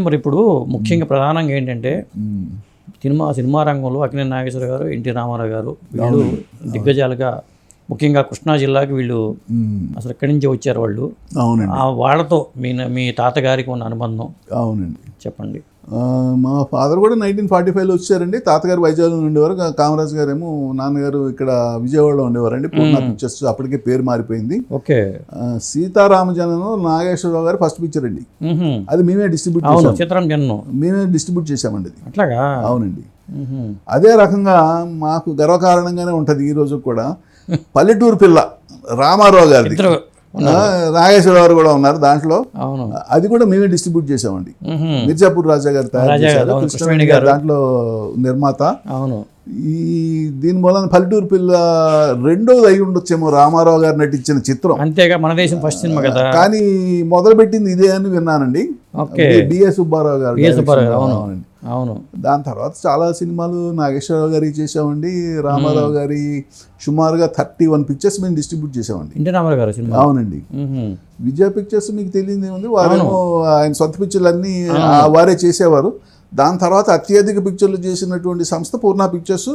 మరి ఇప్పుడు ముఖ్యంగా ప్రధానంగా ఏంటంటే. సినిమా సినిమా రంగంలో అక్కినే నాగేశ్వర గారు ఎన్టీ రామారావు గారు వీళ్ళు దిగ్గజాలుగా ముఖ్యంగా కృష్ణా జిల్లాకి వీళ్ళు. అసలు ఎక్కడి నుంచి వచ్చారు వాళ్ళు. అవునండి. ఆ వాళ్ళతో మీ మీ తాతగారికి ఉన్న అనుబంధం. అవునండి. చెప్పండి. మా ఫాదర్ కూడా నైన్టీన్ ఫార్టీ ఫైవ్లో వచ్చారండి. తాతగారు వైజాగ్లో ఉండేవారు. కామరాజ్ గారు ఏమో నాన్నగారు ఇక్కడ విజయవాడలో ఉండేవారండి. పూర్ణ పిక్చర్స్ అప్పటికే పేరు మారిపోయింది. ఓకే. సీతారామజనంలో నాగేశ్వరరావు గారు ఫస్ట్ పిక్చర్ అండి. అది మేమే డిస్ట్రిబ్యూట్ చేసాం మేమే డిస్ట్రిబ్యూట్ చేసామండి అది. అట్లాగా? అవునండి. అదే రకంగా మాకు గర్వకారణంగానే ఉంటుంది ఈ రోజు కూడా పల్లెటూరు పిల్ల రామారావు గారిది. నాగేశ్వరరావు గారు కూడా ఉన్నారు దాంట్లో. అవును. అది కూడా మేమే డిస్ట్రిబ్యూట్ చేసామండి. మిర్జాపూర్ రాజా గారు తయారు చేశారు. కృష్ణవేణి గారు దాంట్లో నిర్మాత. అవును. ఈ దీని మూలన పల్లెటూరు పిల్ల రెండోది అయి ఉండొచ్చేమో రామారావు గారు నటించిన చిత్రం. అంతేగా మన దేశం ఫస్ట్ సినిమా కదా. కానీ మొదలుపెట్టింది ఇదే అని విన్నానండి. బిఎస్ సుబ్బారావు గారు. అవునండి. అవును. దాని తర్వాత చాలా సినిమాలు నాగేశ్వరరావు గారి చేసామండి రామారావు గారి సుమారుగా థర్టీ వన్ పిక్చర్స్ మేము డిస్ట్రిబ్యూట్ చేసామండి ఎన్టీ రామారావు గారు సినిమా? అవునండి. విజయ పిక్చర్స్ మీకు తెలియదు ఏముంది? వారేమో ఆయన సొంత పిక్చర్లు అన్నీ వారే చేసేవారు. దాని తర్వాత అత్యధిక పిక్చర్లు చేసినటువంటి సంస్థ పూర్ణ పిక్చర్స్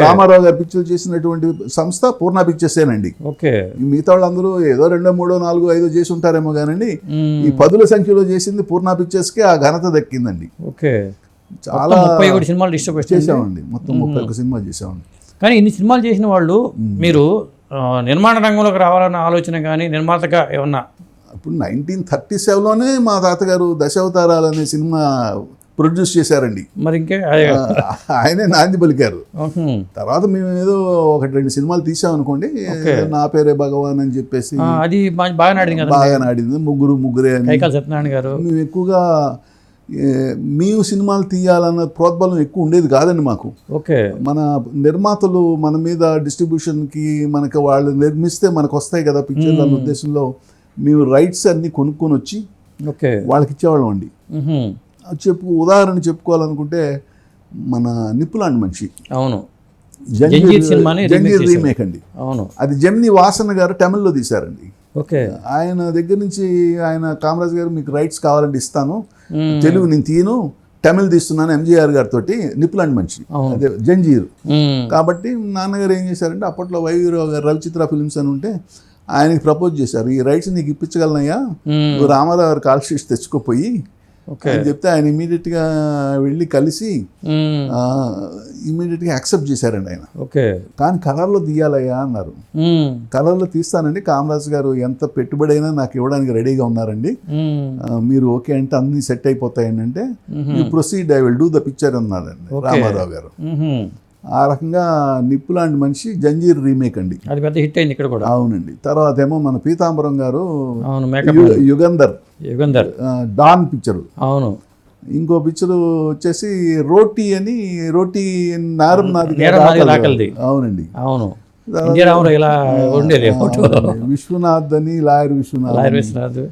రామారావు గారి పిక్చర్లు చేసినటువంటి సంస్థ పూర్ణ పిక్చర్సేనండి. మిగతా వాళ్ళందరూ ఏదో రెండో మూడో నాలుగో ఐదో చేసి ఉంటారేమో కానండి. ఈ పదుల సంఖ్యలో చేసింది పూర్ణ పిక్చర్స్కి ఆ ఘనత దక్కిందండి. ఓకే. చాలా ముప్పై ఒకటి సినిమాలు డిస్ట్రిబ్యూట్ చేసామండి మొత్తం ముప్పై ఒక్క సినిమా చేసామండి కానీ ఇన్ని సినిమాలు చేసిన వాళ్ళు మీరు నిర్మాణ రంగంలోకి రావాలన్న ఆలోచన కానీ నిర్మాతగా ఏమన్నా? అప్పుడు నైన్టీన్ థర్టీ సెవెన్లోనే మా తాతగారు దశావతారాలు అనే సినిమా ప్రొడ్యూస్ చేశారండి. మరి ఇంకే ఆయనే నాంది పలికారు. తర్వాత మేము ఏదో ఒకటి రెండు సినిమాలు తీసామనుకోండి నా పేరే భగవాన్ అని చెప్పేసి అది బాగా నాడింది బాగా నాడింది ముగ్గురు ముగ్గురే అని. సత్యనారాయణ గారు. మేము ఎక్కువగా మేము సినిమాలు తీయాలన్న ప్రోద్బలం ఎక్కువ ఉండేది కాదండి మాకు. ఓకే. మన నిర్మాతలు మన మీద డిస్ట్రిబ్యూషన్కి మనకి వాళ్ళు నిర్మిస్తే మనకు వస్తాయి కదా పిక్చర్లు అన్న ఉద్దేశంలో మేము రైట్స్ అన్నీ కొనుక్కొని వచ్చి ఓకే. వాళ్ళకి ఇచ్చేవాళ్ళం అండి. చెప్పు ఉదాహరణ చెప్పుకోవాలనుకుంటే మన నిప్పులాంటి మనిషి. అవును. జంజీర్ remake జంజీర్. రీమేక్ అండి. అవును. అది జమ్ని వాసన గారు తమిళ్ళో తీశారండి. ఓకే ఆయన దగ్గర నుంచి ఆయన కామరాజ్ గారు మీకు రైట్స్ కావాలంటే ఇస్తాను. తెలుగు నేను తీను తమిళ్ తీస్తున్నాను ఎంజీఆర్ గారితో నిప్పులాంటి మనిషి. అదే జంజీర్. కాబట్టి నాన్నగారు ఏం చేశారంటే అప్పట్లో వైవీరావు గారు రవిచిత్ర ఫిల్మ్స్ అని ఉంటే ఆయనకి ప్రపోజ్ చేశారు ఈ రైట్స్ నీకు ఇప్పించగలనయ్యా. నువ్వు రామారావు గారు కాల్ షీట్స్ తెచ్చుకోపోయి అని చెప్తే ఆయన ఇమీడియట్గా వెళ్ళి కలిసి. ఇమీడియట్గా యాక్సెప్ట్ చేశారండి ఆయన. ఓకే. కానీ కలర్లో తీయాలయ్యా అన్నారు. కలర్లో తీస్తానండి. కామరాజ్ గారు ఎంత పెట్టుబడి అయినా నాకు ఇవ్వడానికి రెడీగా ఉన్నారండి. మీరు ఓకే అంటే అన్ని సెట్ అయిపోతాయండి అంటే you proceed I will do the picture అన్నారండి రామారావు గారు. ఆ రకంగా నిప్పు లాంటి మనిషి జంజీర్ రీమేక్ అండి. అది పెద్ద హిట్ అయింది ఇక్కడ కూడా. అవునండి. తర్వాత ఏమో మన పీతాంబరం గారు యుగంధర్ యుగంధర్. Don picture. అవును. ఇంకో పిక్చర్ వచ్చేసి రోటీ అని రోటీ నారం నాది. అవునండి. అవును. ఇలా ఉండేది. విశ్వనాథ్ అని లాయర్ విశ్వనాథ్ లాయర్. విశ్వనాథ్.